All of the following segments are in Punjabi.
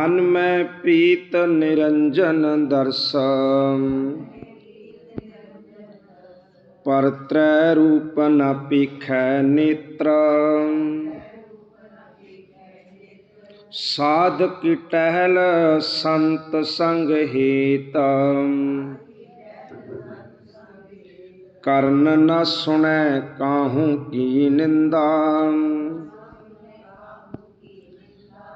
ਮਨ ਮੈਂ ਪ੍ਰੀਤ ਨਿਰੰਜਨ ਦਰਸਮ ਪਰ ਤ੍ਰੈ ਰੂਪ ਨ ਪੀਖੈ ਨੇਤਰ। ਸਾਧ ਕੀ ਟਹਿਲ ਸੰਤ ਸੰਗ ਹੇਤ। ਕਰਨ ਨ ਸੁਣੈ ਕਾਹੂ ਕੀ ਨਿੰਦਾ।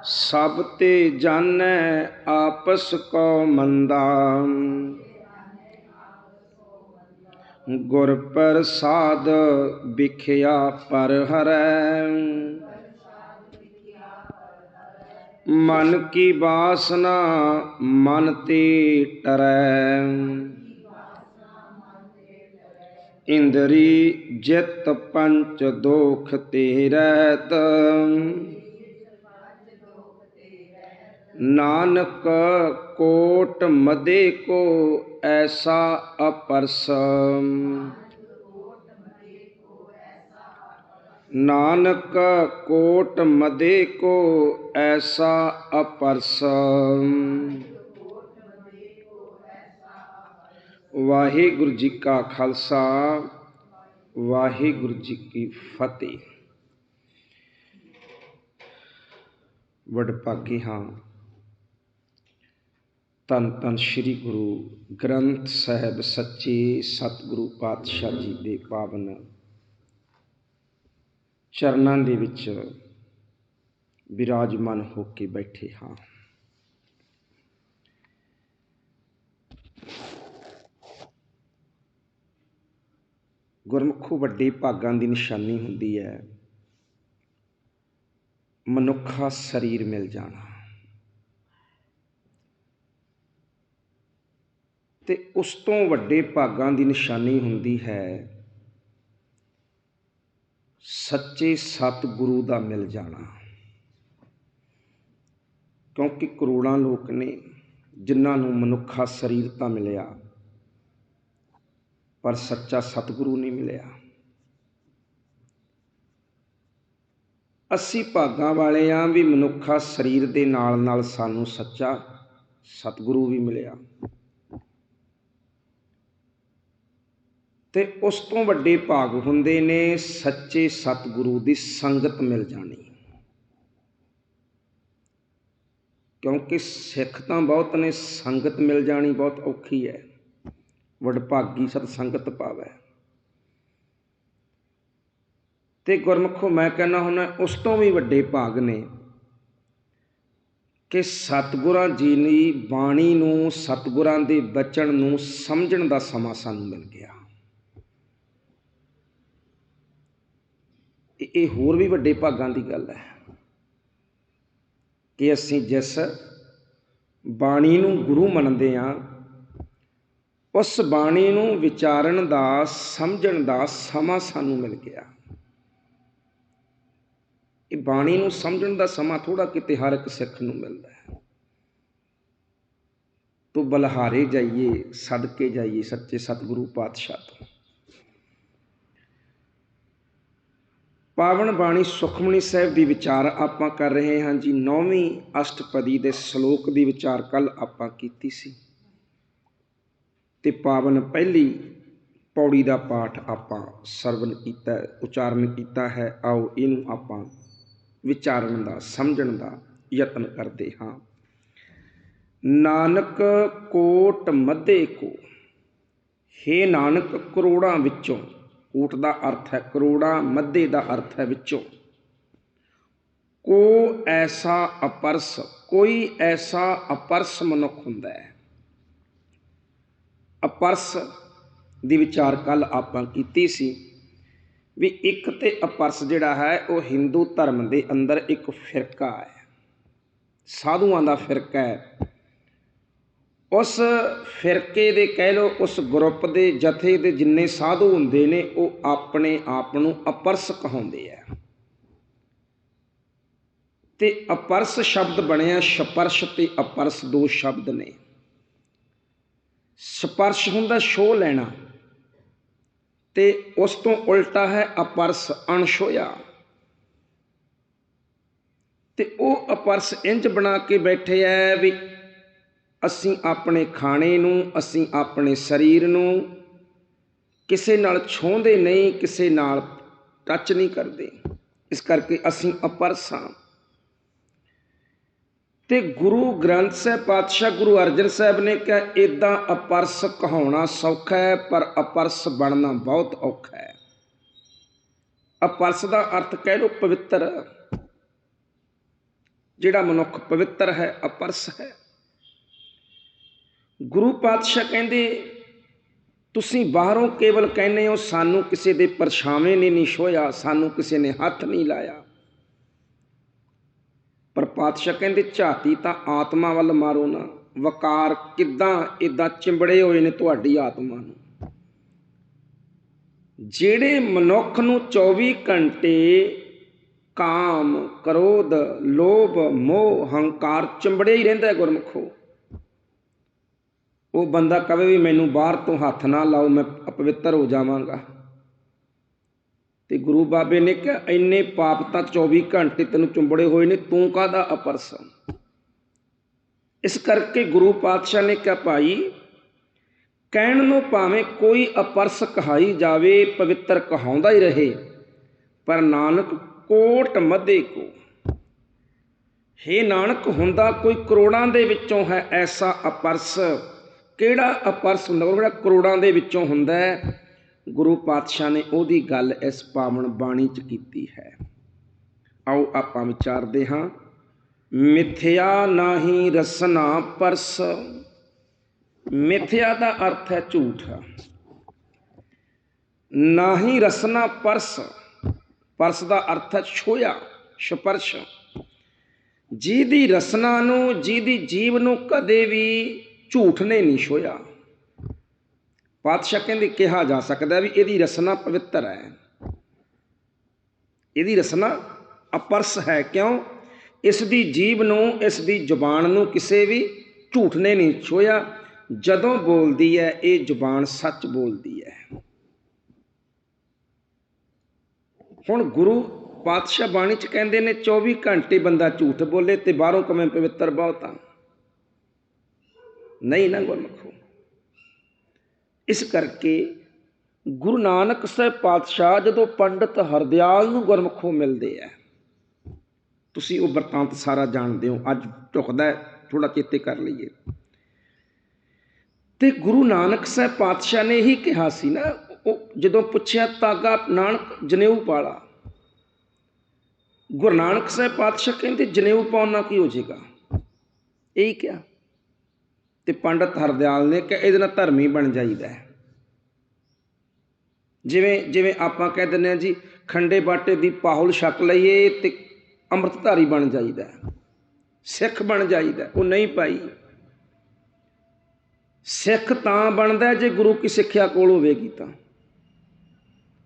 ਸਭ ਤੇ ਜਾਣੈ ਆਪਸ ਕੋ ਮੰਦਾ। ਗੁਰ ਪ੍ਰਸਾਦ ਵਿਖਿਆ ਪਰ ਹਰੈ। ਮਨ ਕੀ ਬਾਸਨਾ, ਮਨ ਤੇ ਟਰੈ। ਇੰਦਰੀ ਜਿਤ ਪੰਚ ਦੋਖ ਤੇ ਰਹਿਤ ਨਾਨਕ ਕੋਟ ਮਦੇ ਕੋ ਐਸਾ ਅਪਰਸ ਨਾਨਕ ਕੋਟ ਮਦੇ ਕੋ ਐਸਾ ਅਪਰਸ ਵਾਹਿਗੁਰੂ ਜੀ ਕਾ ਖਾਲਸਾ ਵਾਹਿਗੁਰੂ ਜੀ ਕੀ ਫਤਿਹ ਵਡਭਾਗੀ ਹਾਂ ਧੰਨ ਧੰਨ ਸ੍ਰੀ ਗੁਰੂ ਗ੍ਰੰਥ ਸਾਹਿਬ ਸੱਚੇ ਸਤਿਗੁਰੂ ਪਾਤਸ਼ਾਹ ਜੀ ਦੇ ਪਾਵਨ ਚਰਨਾਂ ਦੇ ਵਿੱਚ ਵਿਰਾਜਮਾਨ ਹੋ ਕੇ ਬੈਠੇ ਹਾਂ। ਗੁਰਮੁਖੋ ਵੱਡੇ ਭਾਗਾਂ ਦੀ ਨਿਸ਼ਾਨੀ ਹੁੰਦੀ ਹੈ, ਮਨੁੱਖਾ ਸਰੀਰ ਮਿਲ ਜਾਣਾ। ਤੇ ਉਸ ਤੋਂ ਵੱਡੇ ਭਾਗਾਂ ਦੀ ਨਿਸ਼ਾਨੀ ਹੁੰਦੀ ਹੈ। ਸੱਚੇ ਸਤਿਗੁਰੂ ਦਾ ਮਿਲ ਜਾਣਾ। ਕਿਉਂਕਿ ਕਰੋੜਾਂ ਲੋਕ ਨੇ ਜਿਨ੍ਹਾਂ ਨੂੰ ਮਨੁੱਖਾ ਸਰੀਰ ਤਾਂ ਮਿਲਿਆ, ਪਰ ਸੱਚਾ ਸਤਿਗੁਰੂ ਨਹੀਂ ਮਿਲਿਆ। ਅਸੀਂ ਭਾਗਾਂ ਵਾਲੇ ਆਂ ਵੀ ਮਨੁੱਖਾ ਸਰੀਰ ਦੇ ਨਾਲ ਨਾਲ ਸਾਨੂੰ ਸੱਚਾ ਸਤਿਗੁਰੂ ਵੀ ਮਿਲਿਆ। ਤੇ ਉਸ ਤੋਂ ਵੱਡੇ ਭਾਗ ਹੁੰਦੇ ਨੇ ਸੱਚੇ ਸਤਿਗੁਰੂ ਦੀ ਸੰਗਤ ਮਿਲ ਜਾਣੀ। ਕਿਉਂਕਿ ਸਿੱਖ ਤਾਂ ਬਹੁਤ ਨੇ, ਸੰਗਤ ਮਿਲ ਜਾਣੀ ਬਹੁਤ ਔਖੀ ਹੈ। ਵਡਭਾਗੀ ਸਤ ਸੰਗਤ ਪਾਵੈ। ਤੇ ਗੁਰਮਖੋ, ਮੈਂ ਕਹਿੰਦਾ ਹੁੰਦਾ ਉਸ ਤੋਂ ਵੀ ਵੱਡੇ ਭਾਗ ਨੇ ਕਿ ਸਤਿਗੁਰਾਂ ਜੀ ਦੀ ਬਾਣੀ ਨੂੰ, ਸਤਿਗੁਰਾਂ ਦੇ ਬਚਨ ਨੂੰ ਸਮਝਣ ਦਾ ਸਮਾਂ ਸਾਨੂੰ ਮਿਲ ਗਿਆ। ਇਹ ਹੋਰ ਵੀ ਵੱਡੇ ਭਾਗਾਂ ਦੀ ਗੱਲ ਹੈ ਕਿ ਅਸੀਂ ਜਿਸ ਬਾਣੀ ਨੂੰ ਗੁਰੂ ਮੰਨਦੇ ਹਾਂ, ਉਸ ਬਾਣੀ ਨੂੰ ਵਿਚਾਰਨ ਦਾ, ਸਮਝਣ ਦਾ ਸਮਾਂ ਸਾਨੂੰ ਮਿਲ ਗਿਆ। ਇਹ ਬਾਣੀ ਨੂੰ ਸਮਝਣ ਦਾ ਸਮਾਂ ਥੋੜਾ ਕਿਤੇ ਹਰ ਇੱਕ ਸਿੱਖ ਨੂੰ ਮਿਲਦਾ ਹੈ। ਤੋ ਬਲਹਾਰੇ ਜਾਈਏ, ਸਦਕੇ ਜਾਈਏ, ਸੱਚੇ ਸਤਿਗੁਰੂ ਪਾਤਸ਼ਾਹ ਤੋਂ। ਪਾਵਨ ਬਾਣੀ ਸੁਖਮਣੀ ਸਾਹਿਬ ਦੀ ਵਿਚਾਰ ਆਪਾਂ ਕਰ ਰਹੇ ਹਾਂ ਜੀ। 9ਵੀਂ ਅਸ਼ਟਪਦੀ ਦੇ ਸ਼ਲੋਕ ਦੀ ਵਿਚਾਰ ਕੱਲ ਆਪਾਂ ਕੀਤੀ ਸੀ। ਤੇ ਪਾਵਨ ਪਹਿਲੀ ਪੌੜੀ ਦਾ ਪਾਠ ਆਪਾਂ ਸਰਵਨ ਕੀਤਾ, ਉਚਾਰਨ ਕੀਤਾ ਹੈ। ਆਓ ਇਹਨੂੰ ਆਪਾਂ ਵਿਚਾਰਨ ਦਾ, ਸਮਝਣ ਦਾ ਯਤਨ ਕਰਦੇ ਹਾਂ। ਨਾਨਕ ਕੋਟ ਮੱਧੇ ਕੋ, ਹੇ ਨਾਨਕ ਕਰੋੜਾਂ ਵਿੱਚੋਂ ਕੋਟ ਦਾ ਅਰਥ ਹੈ, ਕਰੋੜਾਂ ਮੱਧੇ ਦਾ ਅਰਥ ਹੈ ਵਿੱਚੋਂ। ਕੋ ਐਸਾ ਅਪਰਸ, ਕੋਈ ਐਸਾ ਅਪਰਸ ਮਨੁੱਖ ਹੁੰਦਾ ਹੈ। ਅਪਰਸ ਦੀ ਵਿਚਾਰ ਕੱਲ ਆਪਾਂ ਕੀਤੀ ਸੀ ਵੀ ਇੱਕ ਤੇ ਅਪਰਸ ਜਿਹੜਾ ਹੈ, ਉਹ ਹਿੰਦੂ ਧਰਮ ਦੇ ਅੰਦਰ ਇੱਕ ਫਿਰਕਾ ਹੈ। ਸਾਧੂਆਂ ਦਾ ਫਿਰਕਾ ਹੈ। ਉਸ ਫਿਰਕੇ ਦੇ ਕਹਿ ਲਓ, ਉਸ ਗਰੁੱਪ ਦੇ ਜਥੇ ਦੇ ਜਿੰਨੇ ਸਾਧੂ ਹੁੰਦੇ ਨੇ, ਉਹ ਆਪਣੇ ਆਪ ਨੂੰ ਅਪਰਸ ਕਹਾਉਂਦੇ ਆ। ਤੇ ਅਪਰਸ ਸ਼ਬਦ ਬਣਿਆ ਸਪਰਸ਼ ਤੇ ਅਪਰਸ ਦੋ ਸ਼ਬਦ ਨੇ। ਸਪਰਸ਼ ਹੁੰਦਾ ਛੋਹ ਲੈਣਾ ਤੇ ਉਸ ਤੋਂ ਉਲਟਾ ਹੈ ਅਪਰਸ ਅਣਛੋਇਆ ਤੇ ਉਹ ਅਪਰਸ ਇੰਜ ਬਣਾ ਕੇ ਬੈਠੇ ਐ ਵੀ ਅਸੀਂ ਆਪਣੇ ਖਾਣੇ ਨੂੰ, ਅਸੀਂ ਆਪਣੇ ਸਰੀਰ ਨੂੰ ਕਿਸੇ ਨਾਲ ਛੋਹਦੇ ਨਹੀਂ, ਕਿਸੇ ਨਾਲ ਟੱਚ ਨਹੀਂ ਕਰਦੇ। ਇਸ ਕਰਕੇ ਅਸੀਂ ਅਪਰਸ। ਹਾਂ ਤੇ ਗੁਰੂ ਗ੍ਰੰਥ ਸਾਹਿਬ, ਪਾਤਸ਼ਾਹ ਗੁਰੂ ਅਰਜਨ ਸਾਹਿਬ ਨੇ ਕਿਹਾ ਇਦਾਂ ਅਪਰਸ ਕਹਾਉਣਾ ਸੌਖਾ ਹੈ, ਪਰ ਅਪਰਸ ਬਣਨਾ ਬਹੁਤ ਔਖਾ ਹੈ। ਅਪਰਸ ਦਾ ਅਰਥ ਕਹਿ ਲੋ ਪਵਿੱਤਰ। ਜਿਹੜਾ ਮਨੁੱਖ ਪਵਿੱਤਰ ਹੈ, ਅਪਰਸ ਹੈ। ਗੁਰੂ ਪਾਤਸ਼ਾਹ ਕਹਿੰਦੇ, ਤੁਸੀਂ ਬਾਹਰੋਂ ਕੇਵਲ ਕਹਿੰਦੇ ਹੋ, ਸਾਨੂੰ ਕਿਸੇ ਦੇ ਪਰਛਾਵੇਂ ਨੇ ਨਹੀਂ ਛੋਇਆ ਸਾਨੂੰ ਕਿਸੇ ਨੇ ਹੱਥ ਨਹੀਂ ਲਾਇਆ। ਪਰ ਪਾਤਸ਼ਾਹ ਕਹਿੰਦੇ, ਝਾਤੀ ਤਾਂ ਆਤਮਾ ਵੱਲ ਮਾਰੋ ਨਾ। ਵਕਾਰ ਕਿੱਦਾਂ? ਇਦਾਂ ਚਿੰਬੜੇ ਹੋਏ ਨੇ ਤੁਹਾਡੀ ਆਤਮਾ ਨੂੰ। ਜਿਹੜੇ ਮਨੁੱਖ ਨੂੰ 24 ਘੰਟੇ ਕਾਮ, ਕ੍ਰੋਧ, ਲੋਭ, ਮੋਹ, ਹੰਕਾਰ ਚਿੰਬੜੇ ਹੀ ਰਹਿੰਦਾ ਹੈ ਗੁਰਮਖੋ ਉਹ ਬੰਦਾ ਕਵੇ ਵੀ ਮੈਨੂੰ ਬਾਹਰ ਤੋਂ ਹੱਥ ਨਾ ਲਾਓ, ਮੈਂ ਅਪਵਿੱਤਰ ਹੋ ਜਾਵਾਂਗਾ। ਤੇ ਗੁਰੂ ਬਾਬੇ ਨੇ ਕਿਹਾ, ਇੰਨੇ ਪਾਪ ਤਾਂ 24 ਘੰਟੇ ਤੈਨੂੰ ਚੁੰਬੜੇ ਹੋਏ ਨੇ, ਤੂੰ ਕਾਹਦਾ ਅਪਰਸ ਇਸ ਕਰਕੇ ਗੁਰੂ ਪਾਤਸ਼ਾਹ ਨੇ ਕਿਹਾ, ਭਾਈ, ਕਹਿਣ ਨੂੰ ਭਾਵੇਂ ਕੋਈ ਅਪਰਸ ਕਹਾਈ ਜਾਵੇ, ਪਵਿੱਤਰ ਕਹਾਉਂਦਾ ਹੀ ਰਹੇ, ਪਰ ਨਾਨਕ ਕੋਟ ਮਧੇ ਕੋ। ਹੇ ਨਾਨਕ, ਹੁੰਦਾ ਕੋਈ ਕਰੋੜਾਂ ਦੇ ਵਿੱਚੋਂ ਹੈ ਐਸਾ ਅਪਰਸ? ਕਿਹੜਾ ਅਪਰਸ ਹੁੰਦਾ? ਜਿਹੜਾ ਕਰੋੜਾਂ ਦੇ ਵਿੱਚੋਂ ਹੁੰਦਾ ਹੈ। ਗੁਰੂ ਪਾਤਸ਼ਾਹ ਨੇ ਉਹਦੀ ਗੱਲ ਇਸ ਪਾਵਨ ਬਾਣੀ 'ਚ ਕੀਤੀ ਹੈ। ਆਓ ਆਪਾਂ ਵਿਚਾਰਦੇ ਹਾਂ, ਮਿਥਿਆ ਨਾਹੀ ਰਸਨਾ ਪਰਸ। ਮਿਥਿਆ ਦਾ ਅਰਥ ਹੈ ਝੂਠ। ਨਾਹੀ ਰਸਨਾ ਪਰਸ। ਪਰਸ ਦਾ ਅਰਥ ਹੈ ਛੋਇਆ, ਸਪਰਸ਼। ਜਿਹਦੀ ਰਸਨਾ ਨੂੰ, ਜਿਹਦੀ ਜੀਵ ਨੂੰ ਕਦੇ ਵੀ ਝੂਠ ਨੇ ਨਹੀਂ ਛੋਇਆ ਪਾਤਸ਼ਾਹ ਕਹਿੰਦੇ ਕਿਹਾ ਜਾ ਸਕਦਾ ਵੀ ਇਹਦੀ ਰਸਨਾ ਪਵਿੱਤਰ ਹੈ। ਇਹਦੀ ਰਸਨਾ ਅਪਰਸ ਹੈ ਕਿਉਂ? ਇਸ ਦੀ ਜੀਵ ਨੂੰ, ਇਸ ਦੀ ਜ਼ੁਬਾਨ ਨੂੰ ਕਿਸੇ ਵੀ ਝੂਠ ਨੇ ਨਹੀਂ ਛੋਇਆ ਜਦੋਂ ਬੋਲਦੀ ਹੈ, ਇਹ ਜ਼ੁਬਾਨ ਸੱਚ ਬੋਲਦੀ ਹੈ। ਹੁਣ ਗੁਰੂ ਪਾਤਸ਼ਾਹ ਬਾਣੀ ਚ ਕਹਿੰਦੇ ਨੇ 24 ਘੰਟੇ ਬੰਦਾ ਝੂਠ ਬੋਲੇ ਤੇ ਬਾਹਰੋਂ ਕਮੇ ਪਵਿੱਤਰ ਬਹੁਤਾ? ਨਹੀਂ ਨਾ ਗੁਰਮਖੋ ਇਸ ਕਰਕੇ ਗੁਰੂ ਨਾਨਕ ਸਾਹਿਬ ਪਾਤਸ਼ਾਹ ਜਦੋਂ ਪੰਡਤ ਹਰਦਿਆਲ ਨੂੰ ਗੁਰਮਖੋ ਮਿਲਦੇ ਆ, ਤੁਸੀਂ ਉਹ ਵਰਤਾਂਤ ਸਾਰਾ ਜਾਣਦੇ ਹੋ, ਅੱਜ ਢੁਕਦਾ ਥੋੜਾ ਚੇਤੇ ਕਰ ਲਈਏ। ਤੇ ਗੁਰੂ ਨਾਨਕ ਸਾਹਿਬ ਪਾਤਸ਼ਾਹ ਨੇ ਹੀ ਕਿਹਾ ਸੀ ਨਾ, ਉਹ ਜਦੋਂ ਪੁੱਛਿਆ ਤਾਗਾ ਨਾਨਕ ਜਨੇਊ ਪਾਲਾ। ਗੁਰੂ ਨਾਨਕ ਸਾਹਿਬ ਪਾਤਸ਼ਾਹ ਕਹਿੰਦੇ ਜਨੇਊ ਪਾਉਣਾ ਕੀ ਹੋ ਜਾਏਗਾ? ਇਹੀ ਕਿਹਾ। ਤੇ ਪੰਡਤ ਹਰਦਿਆਲ ਨੇ ਕਿ ਇਹਦੇ ਨਾਲ ਧਰਮੀ ਬਣ ਜਾਈਦਾ ਜਿਵੇਂ ਜਿਵੇਂ ਆਪਾਂ ਕਹਿ ਦਿੰਦੇ ਆ ਜੀ, ਖੰਡੇ ਬਾਟੇ ਦੀ ਪਾਹੁਲ ਛਕ ਲਈਏ ਤੇ ਅੰਮ੍ਰਿਤਧਾਰੀ ਬਣ ਜਾਈਦਾ ਸਿੱਖ ਬਣ ਜਾਈਦਾ ਉਹ ਨਹੀਂ ਪਾਈ ਸਿੱਖ ਤਾਂ ਬਣਦਾ ਜੇ ਗੁਰੂ ਕੀ ਸਿੱਖਿਆ ਕੋਲ ਹੋਵੇਗੀ ਤਾਂ।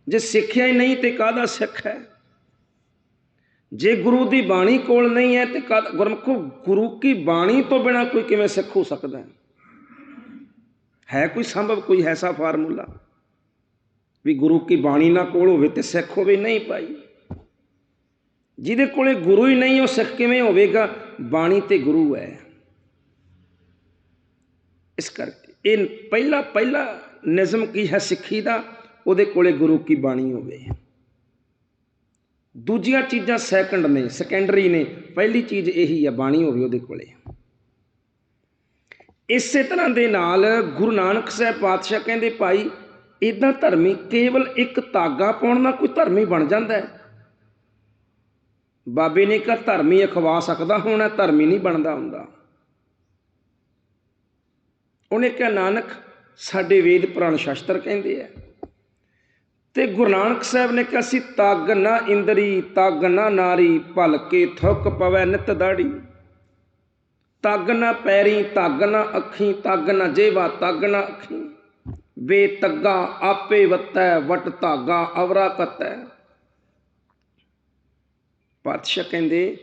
ਜੇ ਸਿੱਖਿਆ ਹੀ ਨਹੀਂ ਤੇ ਕਾਹਦਾ ਸਿੱਖ ਹੈ? ਜੇ ਗੁਰੂ ਦੀ ਬਾਣੀ ਕੋਲ ਨਹੀਂ ਹੈ ਤੇ ਗੁਰਮਖੋ ਗੁਰੂ ਕੀ ਬਾਣੀ ਤੋਂ ਬਿਨਾ ਕੋਈ ਕਿਵੇਂ ਸਿੱਖ ਹੋ ਸਕਦਾ ਹੈ? ਹੈ ਕੋਈ ਸੰਭਵ, ਕੋਈ ਐਸਾ ਫਾਰਮੂਲਾ ਵੀ ਗੁਰੂ ਕੀ ਬਾਣੀ ਨਾ ਕੋਲ ਹੋਵੇ ਤੇ ਸਿੱਖ ਹੋਵੇ? ਨਹੀਂ ਭਾਈ। ਜਿਹਦੇ ਕੋਲੇ ਗੁਰੂ ਹੀ ਨਹੀਂ, ਉਹ ਸਿੱਖ ਕਿਵੇਂ ਹੋਵੇਗਾ? ਬਾਣੀ ਤੇ ਗੁਰੂ ਹੈ। ਇਸ ਕਰਕੇ ਇਹ ਪਹਿਲਾ ਪਹਿਲਾ ਨਿਜ਼ਮ ਕੀ ਹੈ ਸਿੱਖੀ ਦਾ? ਉਹਦੇ ਕੋਲੇ ਗੁਰੂ ਕੀ ਬਾਣੀ ਹੋਵੇ। ਦੂਜੀਆਂ ਚੀਜ਼ਾਂ ਸੈਕੰਡ ਨੇ ਸੈਕੰਡਰੀ ਨੇ, ਪਹਿਲੀ ਚੀਜ਼ ਇਹੀ ਹੈ ਬਾਣੀ ਹੋਵੇ ਉਹਦੇ ਕੋਲੇ। ਇਸੇ ਤਰ੍ਹਾਂ ਦੇ ਨਾਲ ਗੁਰੂ ਨਾਨਕ ਸਾਹਿਬ ਪਾਤਸ਼ਾਹ ਕਹਿੰਦੇ, ਭਾਈ ਇਦਾਂ ਧਰਮੀ ਕੇਵਲ ਇੱਕ ਤਾਗਾ ਪਾਉਣ ਨਾਲ ਕੋਈ ਧਰਮੀ ਬਣ ਜਾਂਦਾ ਬਾਬੇ ਨੇ ਕਿਹਾ, ਧਰਮੀ ਅਖਵਾ ਸਕਦਾ ਹੋਣਾ, ਧਰਮੀ ਨਹੀਂ ਬਣਦਾ ਹੁੰਦਾ। ਉਹਨੇ ਕਿਹਾ, ਨਾਨਕ, ਸਾਡੇ ਵੇਦ ਪੁਰਾਣ ਸ਼ਾਸਤਰ ਕਹਿੰਦੇ ਆ ਤੇ ਗੁਰੂ ਨਾਨਕ ਸਾਹਿਬ ਨੇ ਕਿਹਾ ਸੀ, ਤਗ ਨਾ ਇੰਦਰੀ, ਤਗ ਨਾ ਨਾਰੀ ਭਲਕੇ ਥੁੱਕ ਪਵੈ ਨਿਤ ਦਾੜੀ। ਤਗ ਨਾ ਪੈਰੀ, ਤਗ ਨਾ ਅੱਖੀ, ਤਗ ਨਾ ਜੇਵਾ, ਤਗ ਨਾ ਅੱਖੀ। ਵੇ ਤੱਗਾ ਆਪੇ ਵਤੈ, ਵਟ ਧਾਗਾ ਅਵਰਾ ਕਤੈ। ਪਾਤਸ਼ਾਹ ਕਹਿੰਦੇ,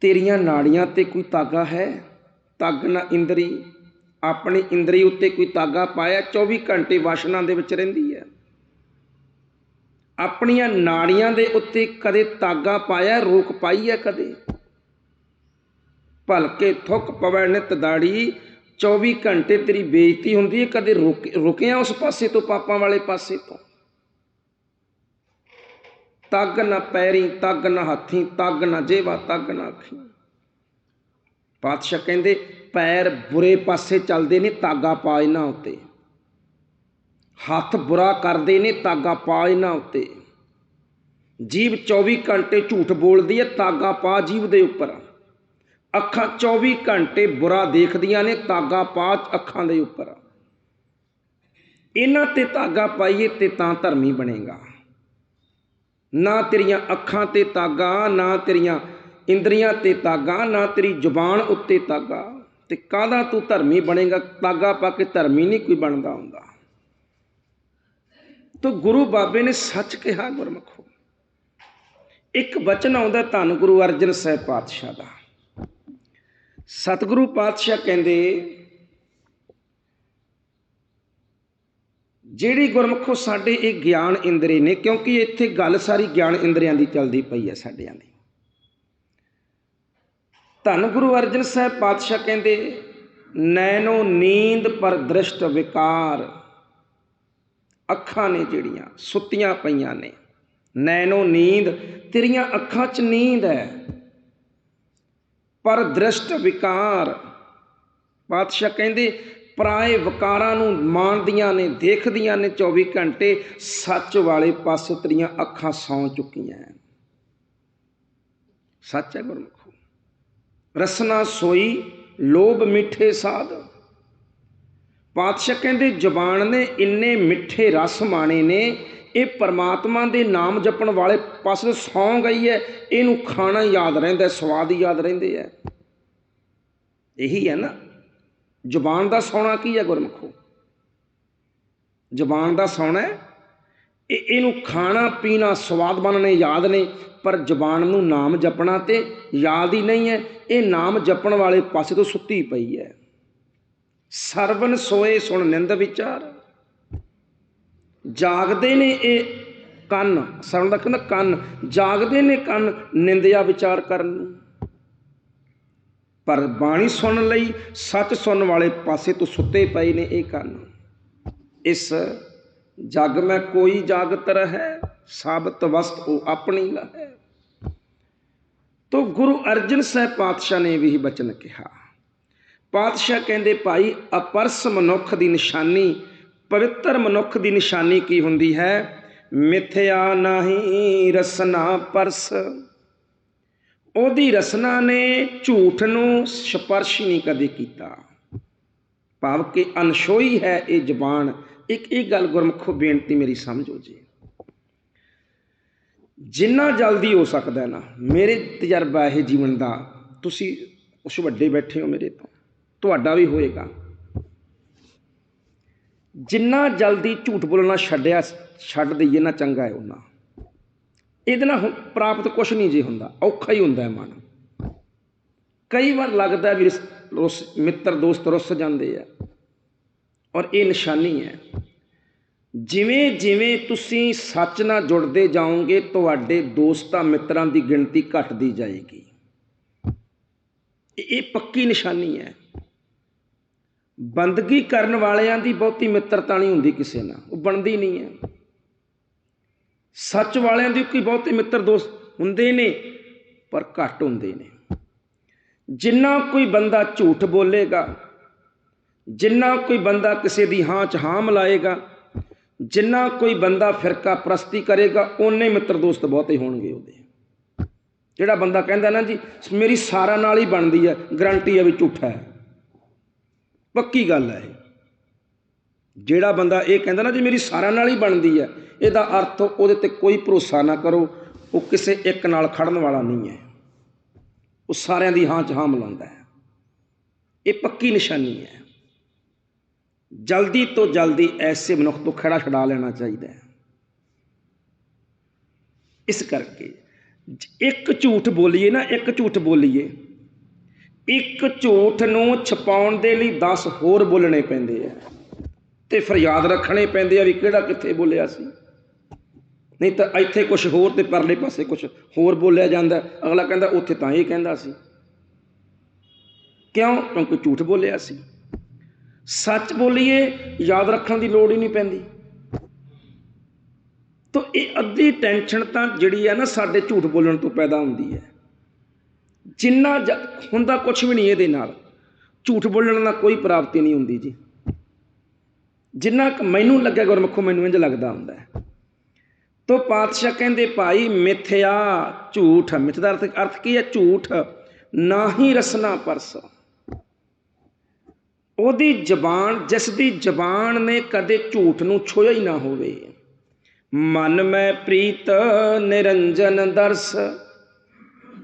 ਤੇਰੀਆਂ ਨਾੜੀਆਂ ਤੇ ਕੋਈ ਤਾਗਾ ਹੈ? ਤੱਗ ਨਾ ਇੰਦਰੀ। ਆਪਣੀ ਇੰਦਰੀ ਉੱਤੇ ਕੋਈ ਤਾਗਾ ਪਾਇਆ 24 ਘੰਟੇ ਵਾਸ਼ਨਾ ਦੇ ਵਿੱਚ ਰਹਿੰਦੀ। ਆਪਣੀਆਂ ਨਾੜੀਆਂ ਦੇ ਉੱਤੇ ਕਦੇ ਤਾਗਾ ਪਾਇਆ, ਰੋਕ ਪਾਈ ਹੈ ਕਦੇ? ਭਲਕੇ ਥੁੱਕ ਪਵੈ ਨਿਤ ਦਾੜੀ 24 ਘੰਟੇ ਤੇਰੀ ਬੇਇੱਜ਼ਤੀ ਹੁੰਦੀ ਹੈ, ਕਦੇ ਰੁਕ, ਰੁਕਿਆ ਉਸ ਪਾਸੇ ਤੋਂ, ਪਾਪਾਂ ਵਾਲੇ ਪਾਸੇ ਤੋਂ? ਤੱਗ ਨਾ ਪੈਰੀ, ਤੱਗ ਨਾ ਹੱਥੀ, ਤੱਗ ਨਾ ਜੇਵਾ ਤੱਗ ਨਾ ਅੱਖੀ। ਪਾਤਸ਼ਾਹ ਕਹਿੰਦੇ, ਪੈਰ ਬੁਰੇ ਪਾਸੇ ਚੱਲਦੇ ਨੇ ਤਾਗਾ ਪਾ ਇਹਨਾਂ ਉੱਤੇ। ਹੱਥ ਬੁਰਾ ਕਰਦੇ ਨੇ, ਤਾਗਾ ਪਾ ਇਹਨਾਂ ਉੱਤੇ। ਜੀਭ 24 ਘੰਟੇ ਝੂਠ ਬੋਲਦੀ ਹੈ, ਤਾਗਾ ਪਾ ਜੀਭ ਦੇ ਉੱਪਰ। ਅੱਖਾਂ 24 ਘੰਟੇ ਬੁਰਾ ਦੇਖਦੀਆਂ ਨੇ, ਤਾਗਾ ਪਾ ਅੱਖਾਂ ਦੇ ਉੱਪਰ। ਇਹਨਾਂ ਤੇ ਤਾਗਾ ਪਾਈਏ ਤੇ ਤਾਂ ਧਰਮੀ ਬਣੇਗਾ। ਨਾ ਤੇਰੀਆਂ ਅੱਖਾਂ ਤੇ ਤਾਗਾ, ਨਾ ਤੇਰੀਆਂ ਇੰਦਰੀਆਂ ਤੇ ਤਾਗਾ, ਨਾ ਤੇਰੀ ਜ਼ੁਬਾਨ ਉੱਤੇ ਤਾਗਾ। ਤੇ ਕਾਹਦਾ ਤੂੰ ਧਰਮੀ ਬਣੇਗਾ? ਤਾਗਾ ਪਾ ਕੇ ਧਰਮੀ ਨਹੀਂ ਕੋਈ ਬਣਦਾ ਹੁੰਦਾ। ਤੋ ਗੁਰੂ ਬਾਬੇ ਨੇ ਸੱਚ ਕਿਹਾ, ਗੁਰਮਖੋ ਇੱਕ ਬਚਨ ਆਉਂਦਾ, ਧੰਨ ਗੁਰੂ ਅਰਜਨ ਸਾਹਿਬ ਪਾਤਸ਼ਾਹ ਦਾ। ਸਤਿਗੁਰੂ ਪਾਤਸ਼ਾਹ ਕਹਿੰਦੇ, ਜਿਹੜੀ ਗੁਰਮਖੋ ਸਾਡੇ ਇਹ ਗਿਆਨ ਇੰਦਰੀ ਨੇ, ਕਿਉਂਕਿ ਇੱਥੇ ਗੱਲ ਸਾਰੀ ਗਿਆਨ ਇੰਦਰੀਆਂ ਦੀ ਚੱਲਦੀ ਪਈ ਹੈ ਸਾਡਿਆਂ ਦੀ। ਧੰਨ ਗੁਰੂ ਅਰਜਨ ਸਾਹਿਬ ਪਾਤਸ਼ਾਹ ਕਹਿੰਦੇ ਨੈਨੋ ਨੀਂਦ ਪਰ ਦ੍ਰਿਸ਼ਟ ਵਿਕਾਰ ਅੱਖਾਂ ਨੇ ਜਿਹੜੀਆਂ ਸੁੱਤੀਆਂ ਪਈਆਂ ਨੇ। ਨੈਨੋ ਨੀਂਦ, ਤੇਰੀਆਂ ਅੱਖਾਂ 'ਚ ਨੀਂਦ ਹੈ। ਪਰ ਦ੍ਰਿਸ਼ਟ ਵਿਕਾਰ ਪਾਤਸ਼ਾਹ ਕਹਿੰਦੇ, ਪਰਾਏ ਵਿਕਾਰਾਂ ਨੂੰ ਮਾਣਦੀਆਂ ਨੇ, ਦੇਖਦੀਆਂ ਨੇ 24 ਘੰਟੇ ਸੱਚ ਵਾਲੇ ਪਾਸੇ ਤੇਰੀਆਂ ਅੱਖਾਂ ਸੌਂ ਚੁੱਕੀਆਂ ਸੱਚ ਹੈ ਗੁਰਮੁਖੋ। ਰਸਨਾ ਸੋਈ, ਲੋਭ ਮਿੱਠੇ ਸਾਧ। ਪਾਤਸ਼ਾਹ ਕਹਿੰਦੇ, ਜ਼ਬਾਨ ਨੇ ਇੰਨੇ ਮਿੱਠੇ ਰਸ ਮਾਣੇ ਨੇ, ਇਹ ਪਰਮਾਤਮਾ ਦੇ ਨਾਮ ਜਪਣ ਵਾਲੇ ਪਾਸੇ ਸੌਂ ਗਈ ਹੈ, ਇਹਨੂੰ ਖਾਣਾ ਯਾਦ ਰਹਿੰਦਾ ਸਵਾਦ ਹੀ ਯਾਦ ਰਹਿੰਦੇ ਆ ਇਹੀ ਹੈ ਨਾ, ਜ਼ੁਬਾਨ ਦਾ ਸੌਣਾ ਕੀ ਹੈ ਗੁਰਮਖੋ? ਜ਼ੁਬਾਨ ਦਾ ਸੌਣਾ ਇਹ ਇਹਨੂੰ ਖਾਣਾ, ਪੀਣਾ, ਸਵਾਦ ਬਣਨੇ ਯਾਦ ਨੇ, ਪਰ ਜ਼ੁਬਾਨ ਨੂੰ ਨਾਮ ਜਪਣਾ ਤੇ ਯਾਦ ਹੀ ਨਹੀਂ ਹੈ, ਇਹ ਨਾਮ ਜਪਣ ਵਾਲੇ ਪਾਸੇ ਤੋਂ ਸੁੱਤੀ ਪਈ ਹੈ। ਸਰਵਨ ਸੋਏ ਸੁਣ ਨਿੰਦ ਵਿਚਾਰ। ਜਾਗਦੇ ਨੇ ਇਹ ਕੰਨ, ਸਰਵਨ ਦਾ ਕਹਿੰਦਾ ਕੰਨ, ਜਾਗਦੇ ਨੇ ਕੰਨ ਨਿੰਦਿਆ ਵਿਚਾਰ ਕਰਨ ਨੂੰ। ਪਰ ਬਾਣੀ ਸੁਣਨ ਲਈ ਸੱਚ ਸੁਣਨ ਵਾਲੇ ਪਾਸੇ ਤੋਂ ਸੁੱਤੇ ਪਏ ਨੇ ਇਹ ਕੰਨ। ਇਸ ਜਗ ਮੈਂ ਕੋਈ ਜਾਗਤ ਰਹੈ, ਸਾਬਤ ਵਸਤ ਉਹ ਆਪਣੀ ਲਹੈ। ਤੋ ਗੁਰੂ ਅਰਜਨ ਸਾਹਿਬ ਪਾਤਸ਼ਾਹ ਨੇ ਵੀ ਬਚਨ ਕਿਹਾ। ਪਾਤਸ਼ਾਹ ਕਹਿੰਦੇ, ਭਾਈ, ਅਪਰਸ ਮਨੁੱਖ ਦੀ ਨਿਸ਼ਾਨੀ, ਪਵਿੱਤਰ ਮਨੁੱਖ ਦੀ ਨਿਸ਼ਾਨੀ ਕੀ ਹੁੰਦੀ ਹੈ? ਮਿਥਿਆ ਨਹੀਂ ਰਸਨਾ ਪਰਸ। ਉਹਦੀ ਰਸਨਾ ਨੇ ਝੂਠ ਨੂੰ ਸਪਰਸ਼ ਨਹੀਂ ਕਦੇ ਕੀਤਾ। ਭਾਵ ਕਿ ਅਨਸ਼ੋਈ ਹੈ ਇਹ ਜ਼ਬਾਨ। ਇੱਕ ਇਹ ਗੱਲ ਗੁਰਮੁਖੋ ਬੇਨਤੀ ਮੇਰੀ ਸਮਝੋ ਜੀ। ਜਿੰਨਾ ਜਲਦੀ ਹੋ ਸਕਦਾ ਨਾ, ਮੇਰੇ ਤਜਰਬਾ ਇਹ ਜੀਵਨ ਦਾ, ਤੁਸੀਂ ਉਸ ਵੱਡੇ ਬੈਠੇ ਹੋ ਮੇਰੇ ਤੋਂ। ਤੁਹਾਡਾ ਵੀ ਹੋਏਗਾ। ਜਿੰਨਾ ਜਲਦੀ ਝੂਠ ਬੋਲਣਾ ਛੱਡਿਆ, ਛੱਡ ਦਈਏ ਨਾ ਚੰਗਾ ਹੈ ਉਹਨਾਂ ਇਹਦੇ ਨਾਲ ਪ੍ਰਾਪਤ ਕੁਛ ਨਹੀਂ ਜੀ ਹੁੰਦਾ, ਔਖਾ ਹੀ ਹੁੰਦਾ ਹੈ ਮਨ। ਕਈ ਵਾਰ ਲੱਗਦਾ ਵੀ ਰਿਸ- ਰੁੱਸ, ਮਿੱਤਰ, ਦੋਸਤ ਰੁੱਸ ਜਾਂਦੇ ਆ। ਔਰ ਇਹ ਨਿਸ਼ਾਨੀ ਹੈ। ਜਿਵੇਂ ਜਿਵੇਂ ਤੁਸੀਂ ਸੱਚ ਨਾਲ ਜੁੜਦੇ ਜਾਓਗੇ, ਤੁਹਾਡੇ ਦੋਸਤਾਂ, ਮਿੱਤਰਾਂ ਦੀ ਗਿਣਤੀ ਘਟਦੀ ਜਾਏਗੀ। ਇਹ ਪੱਕੀ ਨਿਸ਼ਾਨੀ ਹੈ। ਬੰਦਗੀ ਕਰਨ ਵਾਲਿਆਂ ਦੀ ਬਹੁਤੀ ਮਿੱਤਰਤਾ ਨਹੀਂ ਹੁੰਦੀ ਕਿਸੇ ਨਾਲ। ਉਹ ਬਣਦੀ ਨਹੀਂ ਹੈ। ਸੱਚ ਵਾਲਿਆਂ ਦੀ ਕੋਈ ਬਹੁਤੇ ਮਿੱਤਰ ਦੋਸਤ ਹੁੰਦੇ ਨੇ, ਪਰ ਘੱਟ ਹੁੰਦੇ ਨੇ। ਜਿੰਨਾ ਕੋਈ ਬੰਦਾ ਝੂਠ ਬੋਲੇਗਾ, ਜਿੰਨਾ ਕੋਈ ਬੰਦਾ ਕਿਸੇ ਦੀ ਹਾਂ ਚ ਹਾਂ ਮਿਲਾਏਗਾ, ਜਿੰਨਾ ਕੋਈ ਬੰਦਾ ਫਿਰਕਾ ਪ੍ਰਸਤੀ ਕਰੇਗਾ, ਓਨੇ ਮਿੱਤਰ ਦੋਸਤ ਬਹੁਤੇ ਹੋਣਗੇ ਉਹਦੇ। ਜਿਹੜਾ ਬੰਦਾ ਕਹਿੰਦਾ ਨਾ ਜੀ, ਮੇਰੀ ਸਾਰਾ ਨਾਲ ਹੀ ਬਣਦੀ ਹੈ ਗਰੰਟੀ ਹੈ ਵੀ ਝੂਠਾ ਹੈ। ਪੱਕੀ ਗੱਲ ਹੈ ਇਹ। ਜਿਹੜਾ ਬੰਦਾ ਇਹ ਕਹਿੰਦਾ ਨਾ ਜੀ ਮੇਰੀ ਸਾਰਿਆਂ ਨਾਲ ਹੀ ਬਣਦੀ ਹੈ, ਇਹਦਾ ਅਰਥ ਉਹਦੇ ਤੇ ਕੋਈ ਭਰੋਸਾ ਨਾ ਕਰੋ, ਉਹ ਕਿਸੇ ਇੱਕ ਨਾਲ ਖੜਨ ਵਾਲਾ ਨਹੀਂ ਹੈ। ਉਹ ਸਾਰਿਆਂ ਦੀ ਹਾਂ ਚ ਹਾਂ ਮਿਲਾਉਂਦਾ ਹੈ। ਇਹ ਪੱਕੀ ਨਿਸ਼ਾਨੀ ਹੈ। ਜਲਦੀ ਤੋਂ ਜਲਦੀ ਐਸੇ ਮਨੁੱਖ ਤੋਂ ਖੜਾ ਛਡਾ ਲੈਣਾ ਚਾਹੀਦਾ ਹੈ। ਇਸ ਕਰਕੇ ਇੱਕ ਝੂਠ ਬੋਲੀਏ ਨਾ, ਇੱਕ ਝੂਠ ਬੋਲੀਏ ਇੱਕ ਝੂਠ ਨੂੰ ਛਪਾਉਣ ਦੇ ਲਈ 10 ਹੋਰ ਬੋਲਣੇ ਪੈਂਦੇ ਆ। ਤੇ ਯਾਦ ਰੱਖਣੇ ਪੈਂਦੇ ਆ ਵੀ ਕਿਹੜਾ ਕਿੱਥੇ ਬੋਲਿਆ ਸੀ। ਨਹੀਂ ਤਾਂ ਇੱਥੇ ਕੁਝ ਹੋਰ ਤੇ ਪਰਲੇ ਪਾਸੇ ਕੁਝ ਹੋਰ ਬੋਲਿਆ ਜਾਂਦਾ। ਅਗਲਾ ਕਹਿੰਦਾ ਉੱਥੇ ਤਾਂ ਇਹ ਕਹਿੰਦਾ ਸੀ। ਕਿਉਂ? ਕਿਉਂਕਿ ਝੂਠ ਬੋਲਿਆ ਸੀ। ਸੱਚ ਬੋਲੀਏ, ਯਾਦ ਰੱਖਣ ਦੀ ਲੋੜ ਹੀ ਨਹੀਂ ਪੈਂਦੀ। ਤਾਂ ਇਹ ਅੱਧੀ ਟੈਨਸ਼ਨ ਤਾਂ ਜਿਹੜੀ ਹੈ ਨਾ ਸਾਡੇ ਝੂਠ ਬੋਲਣ ਤੋਂ ਪੈਦਾ ਹੁੰਦੀ ਹੈ। ਜਿੰਨਾ ਹੁੰਦਾ ਕੁਝ ਵੀ ਨਹੀਂ ਇਹਦੇ ਨਾਲ। ਝੂਠ ਬੋਲਣ ਨਾਲ ਕੋਈ ਪ੍ਰਾਪਤੀ ਨਹੀਂ ਹੁੰਦੀ ਜੀ। ਜਿੰਨਾ ਮੈਨੂੰ ਲੱਗਿਆ ਗੁਰਮੁਖੋ, ਮੈਨੂੰ ਇੰਜ ਲੱਗਦਾ ਹੁੰਦਾ ਹੈ। ਤੋ ਪਾਤਸ਼ਾਹ ਕਹਿੰਦੇ, ਭਾਈ, ਮਿਥਿਆ ਝੂਠ। ਮਿੱਥ ਦਾ ਅਰਥ ਅਰਥ ਕੀ ਹੈ? ਝੂਠ ਨਾ ਹੀ ਰਸਨਾ ਪਰਸ। ਉਹਦੀ ਜ਼ਬਾਨ, ਜਿਸ ਦੀ ਜ਼ਬਾਨ ਨੇ ਕਦੇ ਝੂਠ ਨੂੰ ਛੋਇਆ ਹੀ ਨਾ ਹੋਵੇ। ਮਨ ਮੈਂ ਪ੍ਰੀਤ, ਨਿਰੰਜਨ ਦਰਸ।